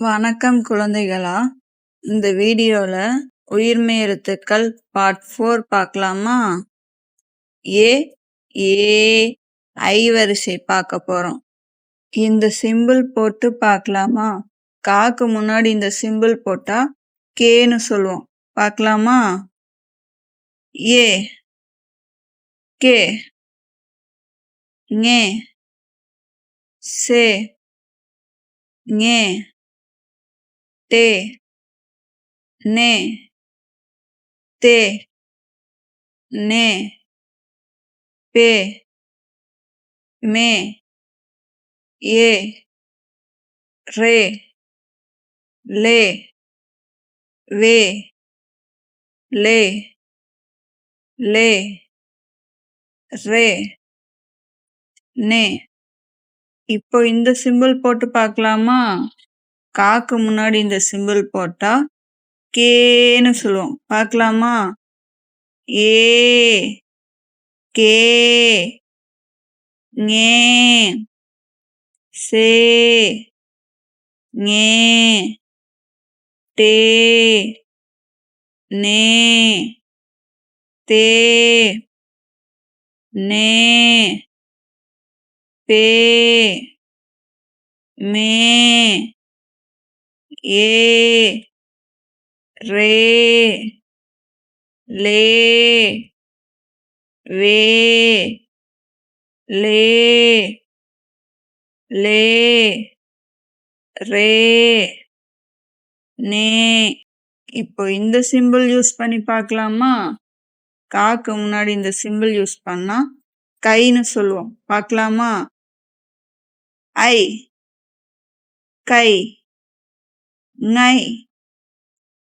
வணக்கம் குழந்தைகளா இந்த வீடியோல உயிர்மெய் எழுத்துக்கள் பார்ட் ஃபோர் பார்க்கலாமா? ஏ ஏ ஐ வரிசை பார்க்க போறோம். இந்த சிம்பிள் போட்டு பார்க்கலாமா? காக்கு முன்னாடி இந்த சிம்பிள் போட்டா கேன்னு சொல்லுவோம். பார்க்கலாமா? ஏ கே ஞே சே ஞே டே நே தே நே பே மே ஏ ரே லே வே லே லே ரே நே இப்போ இந்த சிம்பிள் போட்டு பார்க்கலாமா? காக்கு முன்னாடி இந்த சிம்பிள் போட்டா கேன்னு சொல்லுவோம். பார்க்கலாமா? ஏ கே ஞே சே ஞே டே நே தே நே. பே மே ஏ ரே லே வே லே லே ரே நே. இப்போ இந்த சிம்பிள் யூஸ் பண்ணி பார்க்கலாமா? காக்கு முன்னாடி இந்த சிம்பிள் யூஸ் பண்ணா கைன்னு சொல்லுவோம். பார்க்கலாமா? ஐ கை ngை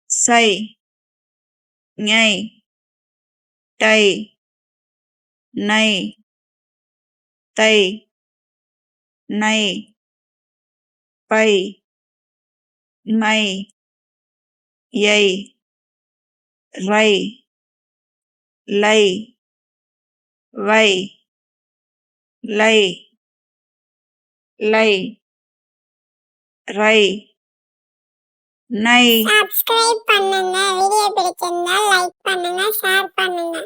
சை ஞை டை நை தை நை பை மை யை ரை லை வை லை லை ரை நை சப்ஸ்கிரைப் பண்ணுங்க. வீடியோ பிடிச்சிருந்தா லைக் பண்ணுங்க ஷேர் பண்ணுங்க.